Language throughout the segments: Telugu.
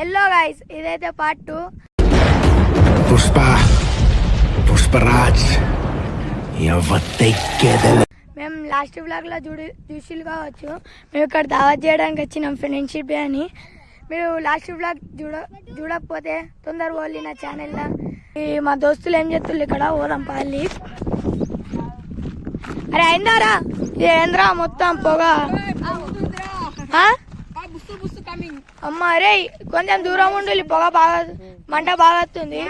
ఎల్లో గైస్ ఇదైతే పార్ట్ టూ పుష్ప పుష్పరాజ్ మేము లాస్ట్ బ్లాగ్లో చూడి చూసిలు కావచ్చు. మేము ఇక్కడ దావత్ చేయడానికి వచ్చినాం ఫ్రెండ్షిప్ అని. మీరు లాస్ట్ బ్లాగ్ చూడ చూడకపోతే తొందర పోలి నా ఛానల్లో ఈ మా దోస్తులు ఏం చేస్తున్నారు ఇక్కడ? పోదాం పల్లి అరే అయిందారా? ఏంద్రా మొత్తం పొగ? అమ్మ అరే కొంచెం దూరం ఉండు పొగ బాగా మంట బాగా వస్తుంది.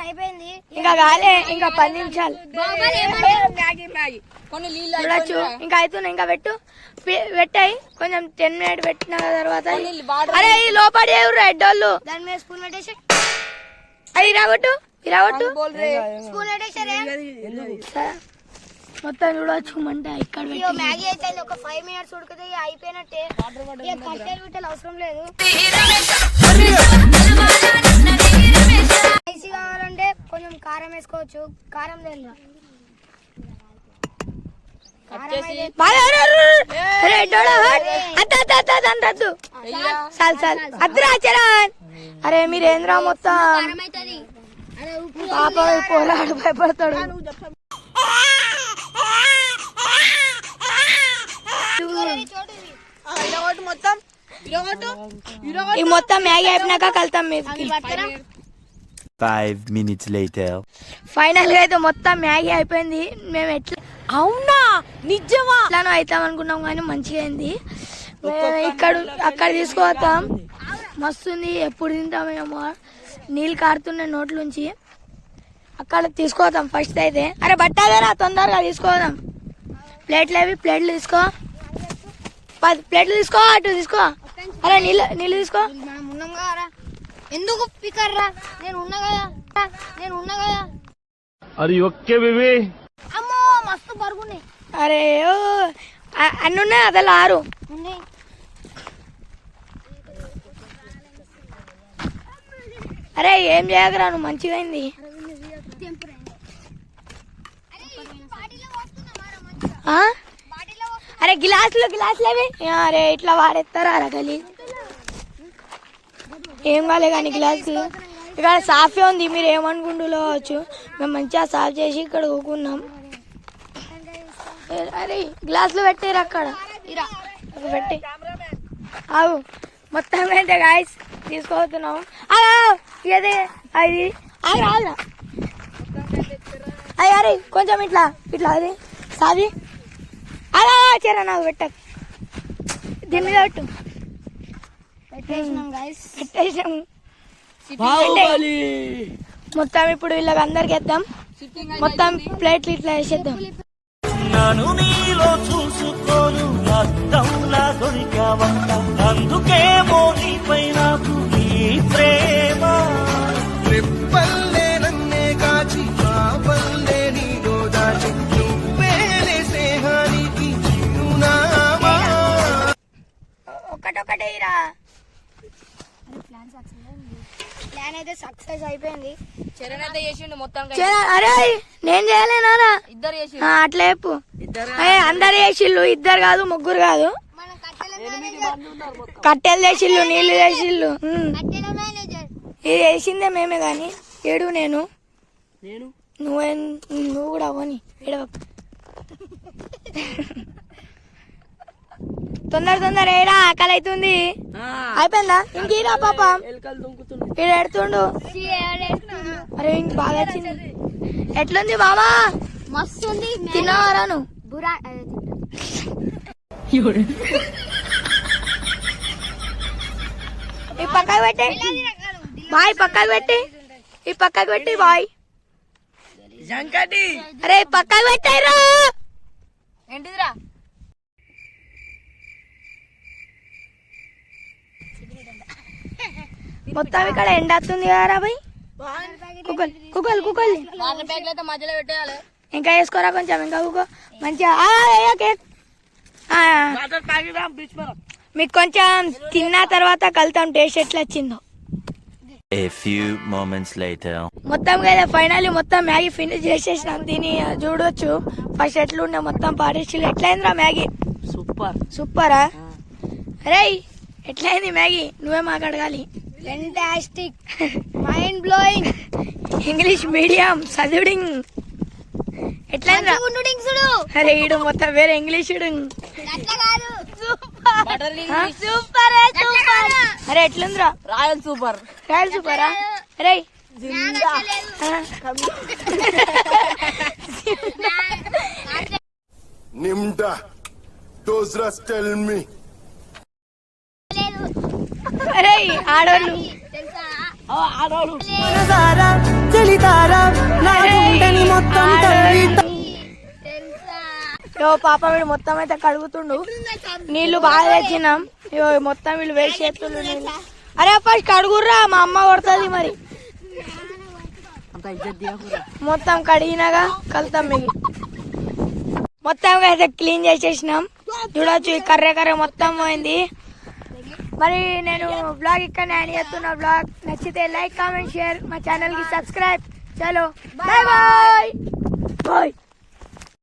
అయిపోయింది. ఇంకా కాలే ఇంకా పది నిమిషాలు. నీళ్ళు చూడొచ్చు. ఇంకా అవుతున్నాయి ఇంకా పెట్టు. పె- పెట్టాయి. కొంచెం టెన్ మినిట్ పెట్టిన తర్వాత. అరే ఈ లోపడి స్పూన్ పెట్టేసి. అది ఇరాగొట్టు. ఇరాగొట్టు స్పూన్. మొత్తం చూడొచ్చు మంట ఇక్కడ మ్యాగీ అయితే ఒక ఫైవ్ మినిట్స్ ఉడికితే అయిపోయినట్టే. కట్టెలు బిట్టెలు అవసరం లేదు. స్పైసీ కావాలంటే కొంచెం కారం వేసుకోవచ్చు. కారం తెలియదు బాగా అరే, మీరేంద్రా మొత్తం? పాప పోరాడు భయపడతాడు. మొత్తం. ఈ మొత్తం మ్యాగీ అయిపోయినాక కలుతాం మీదకి ఫైవ్ మినిట్స్ లేటర్ ఫైనల్గా అయితే మొత్తం మ్యాగీ అయిపోయింది. మేము ఎట్లా అవునా? నిజమా? ఎట్లానో అవుతాం అనుకున్నాం కానీ మంచిగా అయింది. మేము ఇక్కడ అక్కడ తీసుకుపోతాం మస్తుంది ఎప్పుడు తింటామేమో. నీళ్ళు కారుతున్నాయి నోట్లోంచి. అక్కడ తీసుకుపోతాం ఫస్ట్ అయితే. అరే బట్టాదేరా తొందరగా తీసుకోదాం. ప్లేట్లు అవి ప్లేట్లు తీసుకో. పది ప్లేట్లు తీసుకో అటు తీసుకో. అరే నీళ్ళు నీళ్ళు తీసుకో. మనం ఉన్నాం కదా ఎందుకు పికర్ రా నేను ఉన్నా కదా. నేను ఉన్నా కదా. అది ఓకే బేబీ. అమ్మో మస్తు బరుగున్నాయి. అరే ఓ అన్ని ఉన్నాయి అదలా ఆరు. ఉన్నాయి. అరే ఏం చేయకరా నువ్వు మంచిగా అయింది. అరే గిలాసులు గిలాసులు అరే ఇట్లా వాడేస్తారా అరా గలి ఏం కాలే కానీ గ్లాసులు. ఇక్కడ సాఫే ఉంది మీరు ఏమనుకుంటుకోవచ్చు మేము మంచిగా సాఫ్ చేసి ఇక్కడ ఊకున్నాం. అరే గ్లాసులు పెట్టారు అక్కడ? పెట్టి. అవు మొత్తం అయితే గాయస్ తీసుకోతున్నాం అదే. అది అది రాదురా అరే కొంచెం ఇట్లా ఇట్లా అది. సాది అలా చరా నాకు పెట్టకు. దీని మీద పెట్టు. మొత్తం ఇప్పుడు వీళ్ళకి అందరికి వేద్దాం. మొత్తం ప్లేట్లు ఇట్లా వేసేద్దాం. నన్ను నీలో చూసుకోను అందుకేమో నీపై నాకు ఇరా ప్లాన్ అయితే సక్సెస్ అయిపోయింది. చరణ్ అయితే చేసిండు మొత్తం అరే నేను చేయలేనారా ఇద్దరు చేసి ఆ, అట్లా చెప్పు. అందరు చేసిళ్ళు ఇద్దరు కాదు ముగ్గురు కాదు. మన కట్టెల చేసిళ్ళు నీళ్ళు చేసిళ్ళు ఉమ్. కట్టెల మేనేజర్ ఇది వేసిందే మేమే కానీ ఏడు నేను. నేను? నువ్వే నువ్వు కూడా పోని ఏడవ తొందర తొందర ఏడా ఆకలి అవుతుంది అయిపోయిందా? ఇంకీరా పాప. ఈడు ఎడుతుండు. అరే ఇంక బాగా వచ్చింది ఎట్లుంది బామా మస్తు ఉంది తిన్నావారా నువ్వు? బురా ఈ పక్కకు పెట్టి. బాయ్ పక్కకు పెట్టి. ఈ పక్కకు పెట్టి బాయ్. అరే పక్కకు పెట్టారు. ఏంటిదిరా? మొత్తం ఇక్కడ ఎండొస్తుంది కదా బాయ్ కుక్కలు కుక్కలు కుక్కలు. మధ్యలో పెట్టేయాలి. ఇంకా వేసుకోరా కొంచెం ఇంకా కుక్కో మంచిగా మీకు కొంచెం తిన్న తర్వాత కలుతాం టేస్ట్ ఎట్లా వచ్చిందో. A few moments later. మొత్తం కదా ఫైనల్లీ మొత్తం మ్యాగీ ఫినిష్ చేసేసినాం. దీన్ని చూడొచ్చు. ఫస్ట్ ఎట్లుండే మొత్తం పాడేసి ఎట్లయిందిరా మ్యాగీ? సూపర్. సూపరా? అరే ఎట్లయింది మ్యాగీ? నువ్వే మాకు అడగాలి fantastic mind blowing English medium చదువుడింగ్ ఎట్లా సుడు అరే ఈడు మొత్తం వేరే ఇంగ్లీష్? Super super. అరే ఎట్లుందిరా? Royal super. రాయల్ సూపరా? రే Nimda. Those rust tell me. అరే ఆడోళ్ళు. ఆడోడు యో పాప వీడు మొత్తం అయితే కడుగుతుండు. నీళ్ళు బాగా తెచ్చినాం. యో మొత్తం వీళ్ళు వేస్ట్ చేస్తుండ్రు నీళ్ళు అరే ఫస్ట్ కడుగుర్రా మా అమ్మ కొడుతుంది మరి. మొత్తం కడిగినాగా కలుతాం మీకు మొత్తం అయితే క్లీన్ చేసేసినాం. చూడొచ్చు ఈ కర్ర కర్ర మొత్తం పోయింది. మరి నేను బ్లాగ్ ఇక్కడ యాడ్ చేస్తున్న. బ్లాగ్ నచ్చితే లైక్ కామెంట్ షేర్ మా ఛానల్కి సబ్స్క్రైబ్ చలో బాయ్ బాయ్ బాయ్